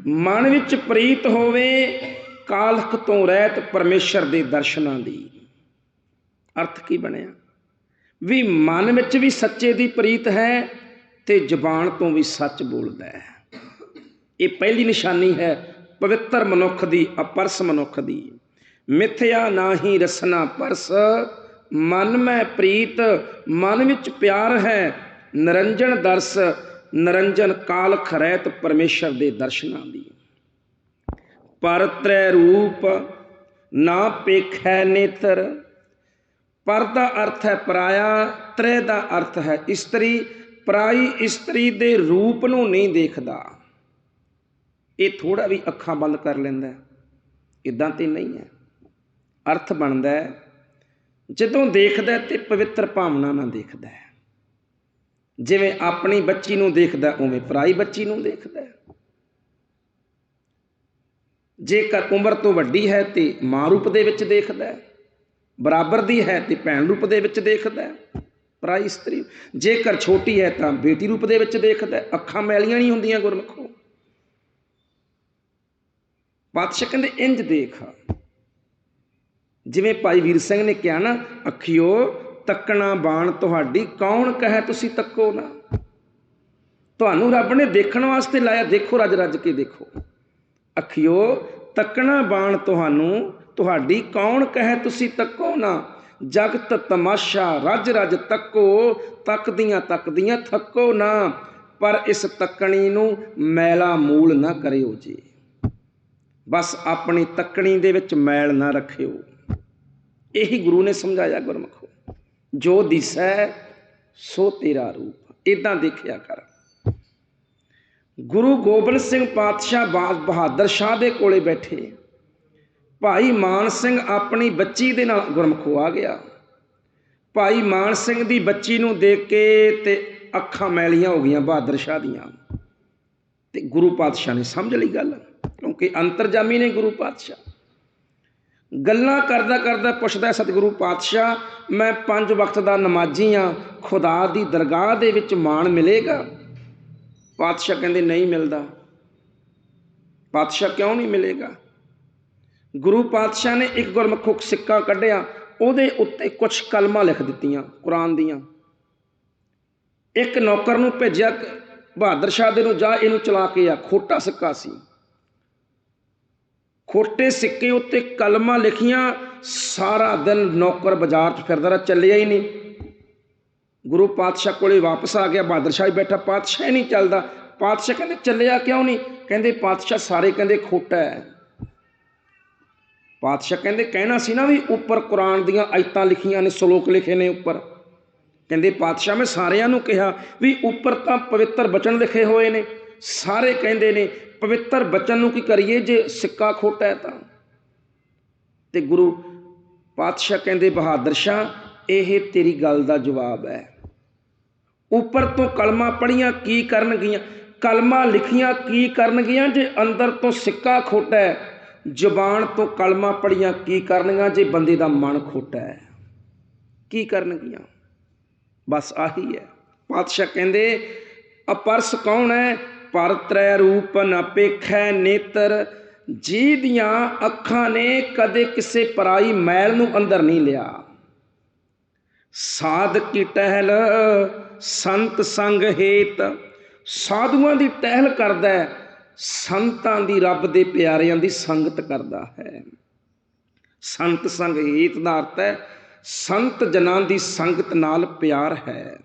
ਮਨ ਵਿੱਚ ਪ੍ਰੀਤ ਹੋਵੇ ਕਾਲਖ ਤੋਂ ਰਹਿਤ ਪਰਮੇਸ਼ਰ ਦੇ ਦਰਸ਼ਨਾਂ ਦੀ। ਅਰਥ ਕੀ ਬਣਿਆ? ਵੀ ਮਨ ਵਿੱਚ ਵੀ ਸੱਚੇ ਦੀ ਪ੍ਰੀਤ ਹੈ ਤੇ ਜ਼ਬਾਨ ਤੋਂ ਵੀ ਸੱਚ ਬੋਲਦਾ ਹੈ। ਇਹ ਪਹਿਲੀ ਨਿਸ਼ਾਨੀ ਹੈ, ਪਵਿੱਤਰ ਮਨੁੱਖ ਦੀ, ਅਪਰਸ ਮਨੁੱਖ ਦੀ। ਮਿਥਿਆ ਨਾਹੀ ਰਸਨਾ ਪਰਸ, ਮਨ ਮੈਂ ਪ੍ਰੀਤ, ਮਨ ਵਿੱਚ ਪਿਆਰ ਹੈ, ਨਰੰਜਨ ਦਰਸ ਨਰੰਜਨ ਕਾਲ ਖਰੈਤ ਪਰਮੇਸ਼ਰ ਦੇ ਦਰਸ਼ਨਾਂ ਦੀ। ਪਰ ਤ੍ਰੈ ਰੂਪ ਨਾ ਪੇਖੈ ਨੇਤਰ, ਪਰ ਦਾ ਅਰਥ ਹੈ ਪਰਾਇਆ, ਤ੍ਰੈ ਦਾ ਅਰਥ ਹੈ ਇਸਤਰੀ, ਪਰਾਈ ਇਸਤਰੀ ਦੇ ਰੂਪ ਨੂੰ ਨਹੀਂ ਦੇਖਦਾ। ਇਹ ਥੋੜਾ ਵੀ ਅੱਖਾਂ ਬੰਦ ਕਰ ਲੈਂਦਾ ਇਦਾਂ ਤੇ ਨਹੀਂ ਹੈ। ਅਰਥ ਬਣਦਾ ਹੈ, ਜਦੋਂ ਦੇਖਦਾ ਹੈ ਤੇ ਪਵਿੱਤਰ ਭਾਵਨਾ ਨਾਲ ਦੇਖਦਾ ਹੈ। ਜਿਵੇਂ ਆਪਣੀ ਬੱਚੀ ਨੂੰ ਦੇਖਦਾ, ਉਵੇਂ ਪਰਾਈ ਬੱਚੀ ਨੂੰ ਦੇਖਦਾ ਜੇਕਰ ਉਮਰ ਤੋਂ ਵੱਡੀ ਹੈ ਤੇ ਮਾਂ ਰੂਪ ਦੇ ਵਿੱਚ ਦੇਖਦਾ ਬਰਾਬਰ ਦੀ ਹੈ ਤੇ ਭੈਣ ਰੂਪ ਦੇ ਵਿੱਚ ਦੇਖਦਾ ਪਰਾਈ ਇਸਤਰੀ ਜੇਕਰ ਛੋਟੀ ਹੈ ਤਾਂ ਬੇਟੀ ਰੂਪ ਦੇ ਵਿੱਚ ਦੇਖਦਾ ਅੱਖਾਂ ਮੈਲੀਆਂ ਨਹੀਂ ਹੁੰਦੀਆਂ ਗੁਰਮਖੋ। ਪਾਤਸ਼ਾਹ ਕਹਿੰਦੇ ਇੰਜ ਦੇਖ। ਜਿਵੇਂ ਭਾਈ ਵੀਰ ਸਿੰਘ ਨੇ ਕਿਹਾ ਨਾ, ਅੱਖਿਓ ਤੱਕਣਾ ਬਾਣ ਤੁਹਾਡੀ, ਕੌਣ ਕਹੇ ਤੁਸੀਂ ਤੱਕੋ ਨਾ? ਤੁਹਾਨੂੰ ਰੱਬ ਨੇ ਦੇਖਣ ਵਾਸਤੇ ਲਾਇਆ, ਦੇਖੋ ਰੱਜ ਰੱਜ ਕੇ ਦੇਖੋ। ਅੱਖਿਓ, ਤੱਕਣਾ ਬਾਣ ਤੁਹਾਨੂੰ, ਤੁਹਾਡੀ, ਕੌਣ ਕਹੇ ਤੁਸੀਂ ਤੱਕੋ ਨਾ? ਜਗਤ ਤਮਾਸ਼ਾ, ਰੱਜ ਰੱਜ ਤੱਕੋ ਤੱਕਦੀਆਂ ਤੱਕਦੀਆਂ ਥੱਕੋ ਨਾ। ਪਰ ਇਸ ਤੱਕਣੀ ਨੂੰ ਮੈਲਾ ਮੂਲ ਨਾ ਕਰਿਓ ਜੀ। ਬਸ ਆਪਣੀ ਤੱਕਣੀ ਦੇ ਵਿੱਚ ਮੈਲ ਨਾ ਰੱਖਿਓ। ਇਹੀ ਗੁਰੂ ਨੇ ਸਮਝਾਇਆ ਗੁਰਮਖੋ। ਜੋ ਦਿਸੈ, ਸੋ ਤੇਰਾ ਰੂਪ। ਇਦਾਂ ਦੇਖਿਆ ਕਰ। ਗੁਰੂ ਗੋਬਿੰਦ ਸਿੰਘ ਪਾਤਸ਼ਾਹ ਬਾ- ਬਹਾਦਰ ਸ਼ਾਹ ਦੇ ਕੋਲੇ ਬੈਠੇ। ਭਾਈ ਮਾਨ ਸਿੰਘ ਆਪਣੀ ਬੱਚੀ ਦੇ ਨਾਲ ਗੁਰਮੁਖ ਆ ਗਿਆ। ਭਾਈ ਮਾਨ ਸਿੰਘ ਦੀ ਬੱਚੀ ਨੂੰ ਦੇਖ ਕੇ ਤੇ ਅੱਖਾਂ ਮੈਲੀਆਂ ਹੋ ਗਈਆਂ ਬਹਾਦਰ ਸ਼ਾਹ ਦੀਆਂ। ਤੇ ਗੁਰੂ ਪਾਤਸ਼ਾਹ ਨੇ ਸਮਝ ਲਈ ਗੱਲ, ਕਿਉਂਕਿ ਅੰਤਰਜਾਮੀ ਨੇ ਗੁਰੂ ਪਾਤਸ਼ਾਹ। ਗੱਲਾਂ ਕਰਦਾ ਕਰਦਾ ਪੁੱਛਦਾ, ਸਤਿਗੁਰੂ ਪਾਤਸ਼ਾਹ, ਮੈਂ ਪੰਜ ਵਕਤ ਦਾ ਨਮਾਜ਼ੀ ਆ ਖੁਦਾ ਦੀ ਦਰਗਾਹ ਦੇ ਵਿੱਚ ਮਾਣ ਮਿਲੇਗਾ? ਪਾਤਸ਼ਾਹ ਕਹਿੰਦੇ, ਨਹੀਂ ਮਿਲਦਾ। ਪਾਤਸ਼ਾਹ ਕਿਉਂ ਨਹੀਂ ਮਿਲੇਗਾ? ਗੁਰੂ ਪਾਤਸ਼ਾਹ ਨੇ ਇੱਕ ਗੁਰਮੁਖ ਸਿੱਕਾ ਕੱਢਿਆ, ਉਹਦੇ ਉੱਤੇ ਕੁਝ ਕਲਮਾਂ ਲਿਖ ਦਿੱਤੀਆਂ, ਕੁਰਾਨ ਦੀਆਂ। ਇੱਕ ਨੌਕਰ ਨੂੰ ਭੇਜਿਆ, ਬਹਾਦਰ ਸ਼ਾਹ ਦੇ ਨੂੰ, ਜਾ ਇਹਨੂੰ ਚਲਾ ਕੇ ਆ, ਖੋਟਾ ਸਿੱਕਾ ਸੀ। ਖੋਟੇ ਸਿੱਕੇ ਉੱਤੇ ਕਲਮਾਂ ਲਿਖੀਆਂ, ਸਾਰਾ ਦਿਨ ਨੌਕਰ ਬਾਜ਼ਾਰ 'ਚ ਫਿਰਦਾ ਰਿਹਾ, ਚੱਲਿਆ ਹੀ ਨਹੀਂ। ਗੁਰੂ ਪਾਤਸ਼ਾਹ ਕੋਲੇ ਵਾਪਸ ਆ ਗਿਆ, ਬਹਾਦਰ ਸ਼ਾਹ ਹੀ ਬੈਠਾ, ਪਾਤਸ਼ਾਹ ਨਹੀਂ ਚੱਲਦਾ। ਪਾਤਸ਼ਾਹ ਕਹਿੰਦੇ, ਚੱਲਿਆ ਕਿਉਂ ਨਹੀਂ? ਕਹਿੰਦੇ, ਪਾਤਸ਼ਾਹ ਸਾਰੇ ਕਹਿੰਦੇ ਖੋਟਾ ਹੈ। ਪਾਤਸ਼ਾਹ ਕਹਿੰਦੇ, ਕਹਿਣਾ ਸੀ ਨਾ ਵੀ ਉੱਪਰ ਕੁਰਾਨ ਦੀਆਂ ਆਇਤਾਂ ਲਿਖੀਆਂ ਨੇ, ਸ਼ਲੋਕ ਲਿਖੇ ਨੇ ਉੱਪਰ। ਕਹਿੰਦੇ, ਪਾਤਸ਼ਾਹ, ਮੈਂ ਸਾਰਿਆਂ ਨੂੰ ਕਿਹਾ ਵੀ ਉੱਪਰ ਤਾਂ ਪਵਿੱਤਰ ਬਚਨ ਲਿਖੇ ਹੋਏ ਨੇ, ਸਾਰੇ ਕਹਿੰਦੇ ਨੇ ਪਵਿੱਤਰ ਬਚਨ ਨੂੰ ਕੀ ਕਰੀਏ ਜੇ ਸਿੱਕਾ ਖੋਟਾ ਹੈ ਤਾਂ? ਤੇ ਗੁਰੂ ਪਾਤਸ਼ਾਹ ਕਹਿੰਦੇ, ਬਹਾਦਰ ਸ਼ਾਹ, ਇਹ ਤੇਰੀ ਗੱਲ ਦਾ ਜਵਾਬ ਹੈ। ਉੱਪਰ ਤੋਂ ਕਲਮਾਂ ਪੜੀਆਂ ਕੀ ਕਰਨਗੀਆਂ? ਕਲਮਾਂ ਲਿਖੀਆਂ ਕੀ ਕਰਨਗੀਆਂ ਜੇ ਅੰਦਰ ਤੋਂ ਸਿੱਕਾ ਖੋਟਾ ਹੈ? ਜ਼ੁਬਾਨ ਤੋਂ ਕਲਮਾਂ ਪੜੀਆਂ ਕੀ ਕਰਨਗੀਆਂ ਜੇ ਬੰਦੇ ਦਾ ਮਨ ਖੋਟਾ ਹੈ? ਕੀ ਕਰਨਗੀਆਂ? ਬਸ ਆਹੀ ਹੈ। ਪਾਤਸ਼ਾਹ ਕਹਿੰਦੇ, ਅਪਰਸ ਕੌਣ ਹੈ? ਪਰ ਤ੍ਰੈ ਰੂਪ ਨ ਨੇਤਰ ਜੀ ਦੀਆਂ ਅੱਖਾਂ ਨੇ ਕਦੇ ਕਿਸੇ ਪਰਾਈ ਮੈਲ ਨੂੰ ਅੰਦਰ ਨਹੀਂ ਲਿਆ। ਸਾਧ ਕੀ ਟਹਿਲ, ਸੰਤ ਸੰਗ ਹੇਤ, ਸਾਧੂਆਂ ਦੀ ਟਹਿਲ ਕਰਦਾ ਹੈ, ਸੰਤਾਂ ਦੀ ਰੱਬ ਦੇ ਪਿਆਰਿਆਂ ਦੀ ਸੰਗਤ ਕਰਦਾ ਹੈ। ਸੰਤ ਸੰਗ ਹੇਤ ਦਾ ਅਰਥ ਹੈ, ਸੰਤ ਜਨਾਂ ਦੀ ਸੰਗਤ ਨਾਲ ਪਿਆਰ ਹੈ।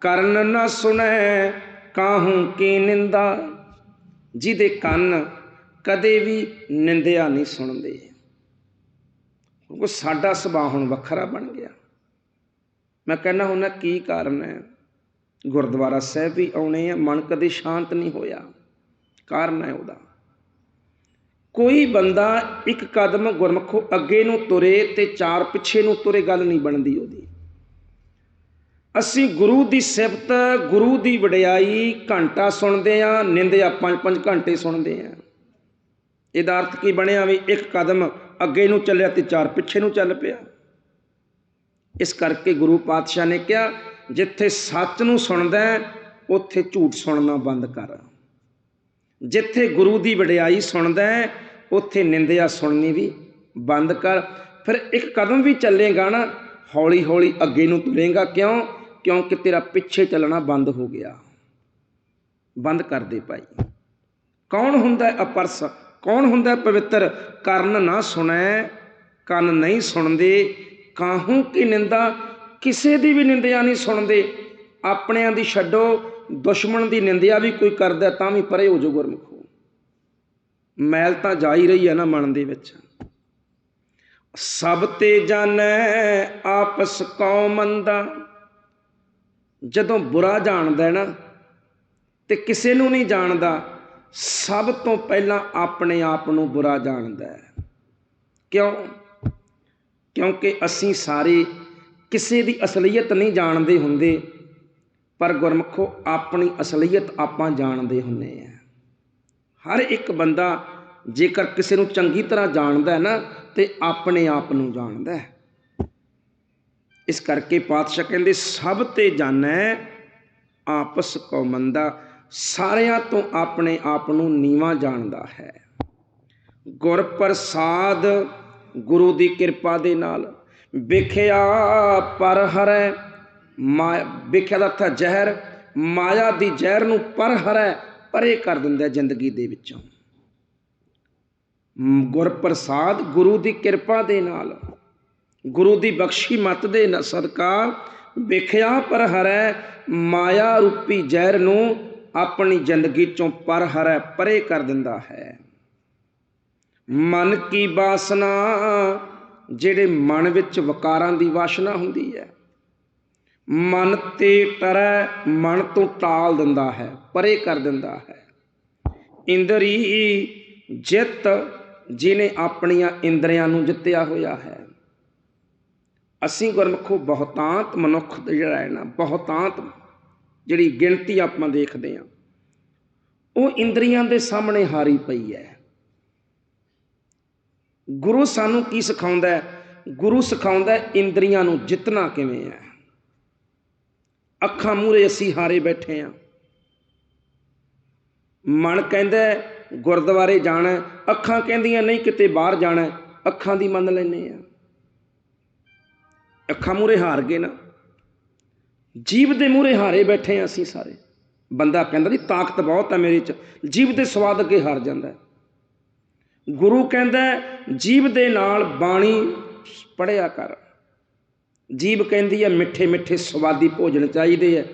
ਕਰਨ ਨਾ ਸੁਣੈ ਕਾਹੂ ਕੀ ਨਿੰਦਾ? ਜਿਹਦੇ ਕੰਨ ਕਦੇ ਵੀ ਨਿੰਦਿਆ ਨਹੀਂ ਸੁਣਦੇ। ਕਿਉਂਕਿ ਸਾਡਾ ਸੁਭਾਅ ਹੁਣ ਵੱਖਰਾ ਬਣ ਗਿਆ। ਮੈਂ ਕਹਿੰਦਾ ਹੁੰਦਾ ਕੀ ਕਾਰਨ ਹੈ? ਗੁਰਦੁਆਰਾ ਸਾਹਿਬ ਵੀ ਆਉਣੇ ਆ, ਮਨ ਕਦੇ ਸ਼ਾਂਤ ਨਹੀਂ ਹੋਇਆ। ਕਾਰਨ ਹੈ ਉਹਦਾ। ਕੋਈ ਬੰਦਾ ਇੱਕ ਕਦਮ ਗੁਰਮਖੋ ਅੱਗੇ ਨੂੰ ਤੁਰੇ ਤੇ ਚਾਰ ਪਿੱਛੇ ਨੂੰ ਤੁਰੇ, ਗੱਲ ਨਹੀਂ ਬਣਦੀ ਉਹਦੀ। ਅਸੀਂ ਗੁਰੂ ਦੀ ਸਿਫਤ, ਗੁਰੂ ਦੀ ਵਡਿਆਈ ਘੰਟਾ ਸੁਣਦੇ ਆ ਨਿੰਦਿਆ ਪੰਜ ਪੰਜ ਘੰਟੇ ਸੁਣਦੇ ਆ ਇਹਦਾ ਅਰਥ ਕੀ ਬਣਿਆ ਵੀ ਇੱਕ ਕਦਮ ਅੱਗੇ ਨੂੰ ਚੱਲਿਆ ਤੇ ਚਾਰ ਪਿੱਛੇ ਨੂੰ ਚੱਲ ਪਿਆ। ਇਸ ਕਰਕੇ ਗੁਰੂ ਪਾਤਸ਼ਾਹ ਨੇ ਕਿਹਾ, ਜਿੱਥੇ ਸੱਚ ਨੂੰ ਸੁਣਦਾ ਉੱਥੇ ਝੂਠ ਸੁਣਨਾ ਬੰਦ ਕਰ। ਜਿੱਥੇ ਗੁਰੂ ਦੀ ਵਡਿਆਈ ਸੁਣਦਾ ਉੱਥੇ ਨਿੰਦਿਆ ਸੁਣਨੀ ਵੀ ਬੰਦ ਕਰ। ਫਿਰ ਇੱਕ ਕਦਮ ਵੀ ਚੱਲੇਗਾ ਨਾ ਹੌਲੀ ਹੌਲੀ ਅੱਗੇ ਨੂੰ ਤੁਰੇਗਾ ਕਿਉਂ? ਕਿਉਂਕਿ ਤੇਰਾ ਪਿੱਛੇ ਚੱਲਣਾ ਬੰਦ ਹੋ ਗਿਆ। ਬੰਦ ਕਰ ਦੇ ਭਾਈ। ਕੌਣ ਹੁੰਦਾ ਅਪਰਸ? ਕੌਣ ਹੁੰਦਾ ਪਵਿੱਤਰ? ਕਰਨ ਨਾ ਸੁਣੈ, ਕੰਨ ਨਹੀਂ ਸੁਣਦੇ। ਕਾਹੂ ਕੀ ਨਿੰਦਾ? ਕਿਸੇ ਦੀ ਵੀ ਨਿੰਦਿਆ ਨਹੀਂ ਸੁਣਦੇ। ਆਪਣਿਆਂ ਦੀ ਛੱਡੋ। ਦੁਸ਼ਮਣ ਦੀ ਨਿੰਦਿਆ ਵੀ ਕੋਈ ਕਰਦਾ ਤਾਂ ਵੀ ਪਰੇ ਹੋ ਜੋ ਗੁਰਮੁਖੋ ਮੈਲ ਤਾਂ ਜਾ ਹੀ ਰਹੀ ਹੈ ਨਾ ਮਨ ਦੇ ਵਿੱਚ। ਸਭ ਤੇ ਜਾਣੈ ਆਪਸ ਕਉ ਮੰਦਾ ਜਦੋਂ ਬੁਰਾ ਜਾਣਦਾ ਹੈ ਨਾ, ਤੇ ਕਿਸੇ ਨੂੰ ਨਹੀਂ ਜਾਣਦਾ, ਸਭ ਤੋਂ ਪਹਿਲਾਂ ਆਪਣੇ ਆਪ ਨੂੰ ਬੁਰਾ ਜਾਣਦਾ ਹੈ। ਕਿਉਂ? ਕਿਉਂਕਿ ਅਸੀਂ ਸਾਰੇ ਕਿਸੇ ਦੀ ਅਸਲੀਅਤ ਨਹੀਂ ਜਾਣਦੇ ਹੁੰਦੇ, ਪਰ ਗੁਰਮਖੋ, ਆਪਣੀ ਅਸਲੀਅਤ ਆਪਾਂ ਜਾਣਦੇ ਹੁੰਨੇ ਆ। ਹਰ ਇੱਕ ਬੰਦਾ ਜੇਕਰ ਕਿਸੇ ਨੂੰ ਚੰਗੀ ਤਰ੍ਹਾਂ ਜਾਣਦਾ ਹੈ ਨਾ, ਤੇ ਆਪਣੇ ਆਪ ਨੂੰ ਜਾਣਦਾ ਹੈ। ਇਸ ਕਰਕੇ ਪਾਤਸ਼ਾਹ ਕਹਿੰਦੇ ਸਭ ਤੇ ਜਾਣੈ ਆਪਸ ਕੋ ਮੰਦਾ ਸਾਰਿਆਂ ਤੋਂ ਆਪਣੇ ਆਪ ਨੂੰ ਨੀਵਾ ਜਾਣਦਾ ਹੈ। ਗੁਰ ਪ੍ਰਸਾਦ ਗੁਰੂ ਦੀ ਕਿਰਪਾ ਦੇ ਨਾਲ ਵਿਖਿਆ ਪਰ ਹਰੈ ਮਾ ਵਿਖਿਆ ਦਾ ਅਰਥ ਜ਼ਹਿਰ ਮਾਇਆ ਦੀ ਜ਼ਹਿਰ ਨੂੰ ਪਰ ਹਰੈ ਪਰੇ ਕਰ ਦਿੰਦਾ ਜ਼ਿੰਦਗੀ ਦੇ ਵਿੱਚੋਂ। ਮ, ਗੁਰ ਪ੍ਰਸਾਦ ਗੁਰੂ ਦੀ ਕਿਰਪਾ ਦੇ ਨਾਲ ਗੁਰੂ ਦੀ ਬਖਸ਼ੀ ਮਤ ਦੇ ਸਦਕਾ ਵਿਖਿਆ ਪਰ ਹਰੈ ਮਾਇਆ ਰੂਪੀ ਜ਼ਹਿਰ ਨੂੰ ਆਪਣੀ ਜ਼ਿੰਦਗੀ ਚੋਂ ਪਰ ਹਰੈ ਪਰੇ ਕਰ ਦਿੰਦਾ ਹੈ। ਮਨ ਕੀ ਬਾਸਨਾ, ਜਿਹੜੇ ਮਨ ਵਿੱਚ ਵਿਕਾਰਾਂ ਦੀ ਵਾਸ਼ਨਾ ਹੁੰਦੀ ਹੈ। ਮਨ ਤੇ ਟਰੈ ਮਨ ਤੋਂ ਟਾਲ ਦਿੰਦਾ ਹੈ, ਪਰੇ ਕਰ ਦਿੰਦਾ ਹੈ। ਇੰਦਰੀ ਜਿੱਤ ਜਿਨੇ ਆਪਣੀਆਂ ਇੰਦਰੀਆਂ ਨੂੰ ਜਿੱਤਿਆ ਹੋਇਆ ਹੈ। ਅਸੀਂ ਗੁਰਮਖੋ ਬਹੁਤਾਂਤ ਮਨੁੱਖ ਦਾ ਜਿਹੜਾ ਹੈ ਨਾ, ਬਹੁਤਾਂਤ ਜਿਹੜੀ ਗਿਣਤੀ ਆਪਾਂ ਦੇਖਦੇ ਹਾਂ, ਉਹ ਇੰਦਰੀਆਂ ਦੇ ਸਾਹਮਣੇ ਹਾਰੀ ਪਈ ਹੈ। ਗੁਰੂ ਸਾਨੂੰ ਕੀ ਸਿਖਾਉਂਦਾ ਹੈ? ਗੁਰੂ ਸਿਖਾਉਂਦਾ ਹੈ ਇੰਦਰੀਆਂ ਨੂੰ ਜਿੱਤਣਾ ਕਿਵੇਂ ਹੈ। ਅੱਖਾਂ ਮੂਹਰੇ ਅਸੀਂ ਹਾਰੇ ਬੈਠੇ ਆ ਮਨ ਕਹਿੰਦਾ ਗੁਰਦੁਆਰੇ ਜਾਣਾ ਅੱਖਾਂ ਕਹਿੰਦੀਆਂ, ਨਹੀਂ ਕਿਤੇ ਬਾਹਰ ਜਾਣਾ ਅੱਖਾਂ ਦੀ ਮੰਨ ਲੈਨੇ ਆ ਅੱਖਾਂ ਮੂਹਰੇ ਹਾਰ ਗਏ ਨਾ। ਜੀਵ ਦੇ ਮੂਹਰੇ ਹਾਰੇ ਬੈਠੇ ਆ ਅਸੀਂ ਸਾਰੇ। ਬੰਦਾ ਕਹਿੰਦਾ ਜੀ, ਤਾਕਤ ਬਹੁਤ ਹੈ ਮੇਰੇ 'ਚ। ਜੀਵ ਦੇ ਸਵਾਦ ਅੱਗੇ ਹਾਰ ਜਾਂਦਾ ਗੁਰੂ ਕਹਿੰਦਾ ਜੀਵ ਦੇ ਨਾਲ ਬਾਣੀ ਪੜਿਆ ਕਰ। ਜੀਵ ਕਹਿੰਦੀ ਹੈ, ਮਿੱਠੇ ਮਿੱਠੇ ਸਵਾਦੀ ਭੋਜਨ ਚਾਹੀਦੇ ਹੈ।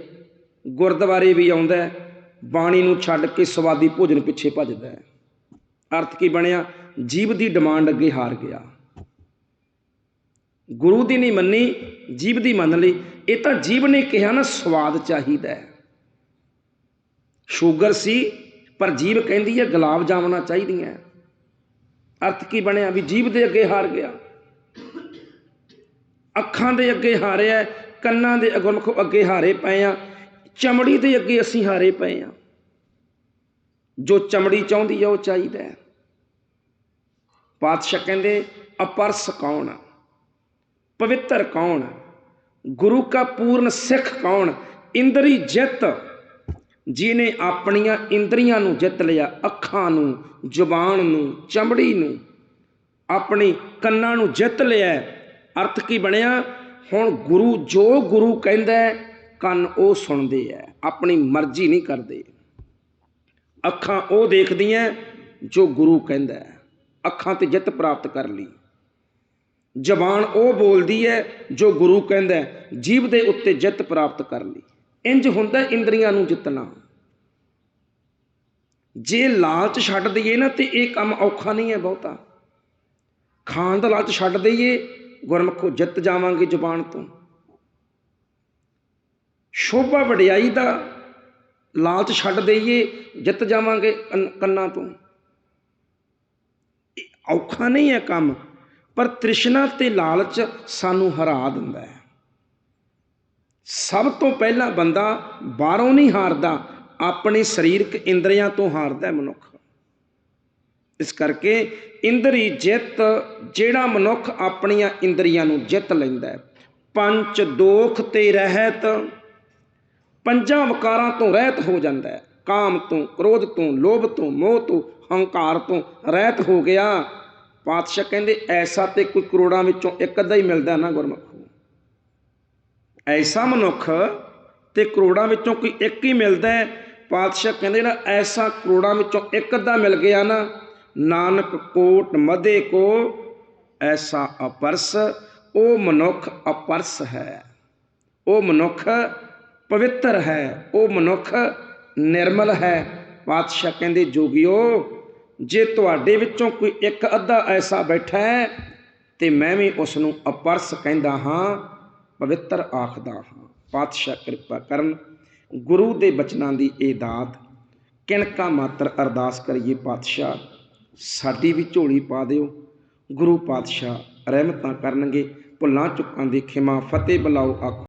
ਗੁਰਦੁਆਰੇ ਵੀ ਆਉਂਦਾ ਬਾਣੀ ਨੂੰ ਛੱਡ ਕੇ ਸਵਾਦੀ ਭੋਜਨ ਪਿੱਛੇ ਭੱਜਦਾ ਅਰਥ ਕੀ ਬਣਿਆ? ਜੀਵ ਦੀ ਡਿਮਾਂਡ ਅੱਗੇ ਹਾਰ ਗਿਆ। ਗੁਰੂ ਦੀ ਨਹੀਂ ਮੰਨੀ, ਜੀਵ ਦੀ ਮੰਨ ਲਈ। ਇਹ ਤਾਂ ਜੀਵ ਨੇ ਕਿਹਾ ਨਾ, ਸਵਾਦ ਚਾਹੀਦਾ ਸ਼ੂਗਰ ਸੀ, ਪਰ ਜੀਵ ਕਹਿੰਦੀ ਹੈ, ਗੁਲਾਬ ਜਾਮਣਾ ਚਾਹੀਦੀਆਂ ਅਰਥ ਕੀ ਬਣਿਆ? ਵੀ ਜੀਵ ਦੇ ਅੱਗੇ ਹਾਰ ਗਿਆ। ਅੱਖਾਂ ਦੇ ਅੱਗੇ ਹਾਰਿਆ, ਕੰਨਾਂ ਦੇ ਅਗੁਰਮੁਖ ਅੱਗੇ ਹਾਰੇ ਪਏ ਆ ਚਮੜੀ ਦੇ ਅੱਗੇ ਅਸੀਂ ਹਾਰੇ ਪਏ ਆ ਜੋ ਚਮੜੀ ਚਾਹੁੰਦੀ ਹੈ, ਉਹ ਚਾਹੀਦਾ ਪਾਤਸ਼ਾਹ ਕਹਿੰਦੇ, ਅਪਰਸ ਕੌਣ ਆ? ਪਵਿੱਤਰ ਕੌਣ? ਗੁਰੂ ਕਾ ਪੂਰਨ ਸਿੱਖ ਕੌਣ? ਇੰਦਰੀ ਜਿੱਤ। ਜਿਨੇ ਆਪਣੀਆਂ ਇੰਦਰੀਆਂ ਨੂੰ ਜਿੱਤ ਲਿਆ, ਅੱਖਾਂ ਨੂੰ, ਜ਼ੁਬਾਨ ਨੂੰ, ਚਮੜੀ ਨੂੰ, ਆਪਣੀ ਕੰਨਾਂ ਨੂੰ ਜਿੱਤ ਲਿਆ। ਅਰਥ ਕੀ ਬਣਿਆ? ਹੁਣ ਗੁਰੂ ਜੋ ਗੁਰੂ ਕਹਿੰਦਾ ਕੰਨ ਉਹ ਸੁਣਦੇ ਐ ਆਪਣੀ ਮਰਜ਼ੀ ਨਹੀਂ ਕਰਦੇ। ਅੱਖਾਂ ਉਹ ਦੇਖਦੀਆਂ ਜੋ ਗੁਰੂ ਕਹਿੰਦਾ ਅੱਖਾਂ ਤੇ ਜਿੱਤ ਪ੍ਰਾਪਤ ਕਰ ਲਈ। ਜ਼ਬਾਨ ਉਹ ਬੋਲਦੀ ਹੈ ਜੋ ਗੁਰੂ ਕਹਿੰਦਾ ਜੀਵ ਦੇ ਉੱਤੇ ਜਿੱਤ ਪ੍ਰਾਪਤ ਕਰ ਲਈ। ਇੰਜ ਹੁੰਦਾ ਇੰਦਰੀਆਂ ਨੂੰ ਜਿੱਤਣਾ। ਜੇ ਲਾਲਚ ਛੱਡ ਦਈਏ ਨਾ ਤੇ ਇਹ ਕੰਮ ਔਖਾ ਨਹੀਂ ਹੈ ਬਹੁਤਾ। ਖਾਣ ਦਾ ਲਾਲਚ ਛੱਡ ਦਈਏ, ਗੁਰਮੁਖੋ ਜਿੱਤ ਜਾਵਾਂਗੇ ਜ਼ੁਬਾਨ ਤੋਂ। ਸ਼ੋਭਾ ਵਡਿਆਈ ਦਾ ਲਾਲਚ ਛੱਡ ਦਈਏ, ਜਿੱਤ ਜਾਵਾਂਗੇ ਕੰਨਾਂ ਤੋਂ। ਔਖਾ ਨਹੀਂ ਹੈ ਕੰਮ। ਪਰ ਤ੍ਰਿਸ਼ਨਾ ਤੇ ਲਾਲਚ ਸਾਨੂੰ ਹਰਾ ਦਿੰਦਾ ਹੈ। ਸਭ ਤੋਂ ਪਹਿਲਾਂ ਬੰਦਾ ਬਾਹਰੋਂ ਨਹੀਂ ਹਾਰਦਾ, ਆਪਣੇ ਸਰੀਰਕ ਇੰਦਰੀਆਂ ਤੋਂ ਹਾਰਦਾ ਹੈ ਮਨੁੱਖ। ਇਸ ਕਰਕੇ ਇੰਦਰੀ ਜਿੱਤ, ਜਿਹੜਾ ਮਨੁੱਖ ਆਪਣੀਆਂ ਇੰਦਰੀਆਂ ਨੂੰ ਜਿੱਤ ਲੈਂਦਾ ਹੈ। ਪੰਜ ਦੋਖ ਤੇ ਰਹਿਤ, ਪੰਜਾਂ ਵਿਕਾਰਾਂ ਤੋਂ ਰਹਿਤ ਹੋ ਜਾਂਦਾ ਹੈ। ਕਾਮ ਤੋਂ, ਕ੍ਰੋਧ ਤੋਂ, ਲੋਭ ਤੋਂ, ਮੋਹ ਤੋਂ, ਹੰਕਾਰ ਤੋਂ ਰਹਿਤ ਹੋ ਗਿਆ। ਪਾਤਸ਼ਾਹ ਕਹਿੰਦੇ, ਐਸਾ ਤੇ ਕੋਈ ਕਰੋੜਾਂ ਵਿੱਚੋਂ ਇੱਕ ਅੱਧਾ ਹੀ ਮਿਲਦਾ ਨਾ ਗੁਰਮੁਖੋ ਐਸਾ ਮਨੁੱਖ ਤੇ ਕਰੋੜਾਂ ਵਿੱਚੋਂ ਕੋਈ ਇੱਕ ਹੀ ਮਿਲਦਾ ਹੈ। ਪਾਤਸ਼ਾਹ ਕਹਿੰਦੇ ਜਿਹੜਾ ਐਸਾ ਕਰੋੜਾਂ ਵਿੱਚੋਂ ਇੱਕ ਅੱਧਾ ਮਿਲ ਗਿਆ ਨਾ, ਨਾਨਕ ਕੋਟ ਮਦੇ ਕੋ, ਐਸਾ ਅਪਰਸ, ਉਹ ਮਨੁੱਖ ਅਪਰਸ ਹੈ। ਉਹ ਮਨੁੱਖ ਪਵਿੱਤਰ ਹੈ, ਉਹ ਮਨੁੱਖ ਨਿਰਮਲ ਹੈ। ਪਾਤਸ਼ਾਹ ਕਹਿੰਦੇ, ਜੋਗਿਓ ਜੇ ਤੁਹਾਡੇ ਵਿੱਚੋਂ ਕੋਈ ਇੱਕ ਅੱਧਾ ਐਸਾ ਬੈਠਾ ਹੈ, ਤੇ ਮੈਂ ਵੀ ਉਸ ਨੂੰ ਅਪਰਸ ਕਹਿੰਦਾ ਹਾਂ, ਪਵਿੱਤਰ ਆਖਦਾ ਹਾਂ। ਪਾਤਸ਼ਾਹ ਕਿਰਪਾ ਕਰਨ, ਗੁਰੂ ਦੇ ਬਚਨਾਂ ਦੀ ਇਹ ਦਾਤ। ਕਿਣਕਾ ਮਾਤਰ ਅਰਦਾਸ ਕਰੀਏ ਪਾਤਸ਼ਾਹ, ਸਾਡੀ ਵੀ ਝੋਲੀ ਪਾ ਦਿਓ। ਗੁਰੂ ਪਾਤਸ਼ਾਹ ਰਹਿਮਤਾਂ ਕਰਨਗੇ, ਭੁੱਲਾਂ ਚੁੱਕਾਂ ਦੀ ਖਿਮਾ ਫਤਿਹ ਬੁਲਾਓ ਆਖੋ।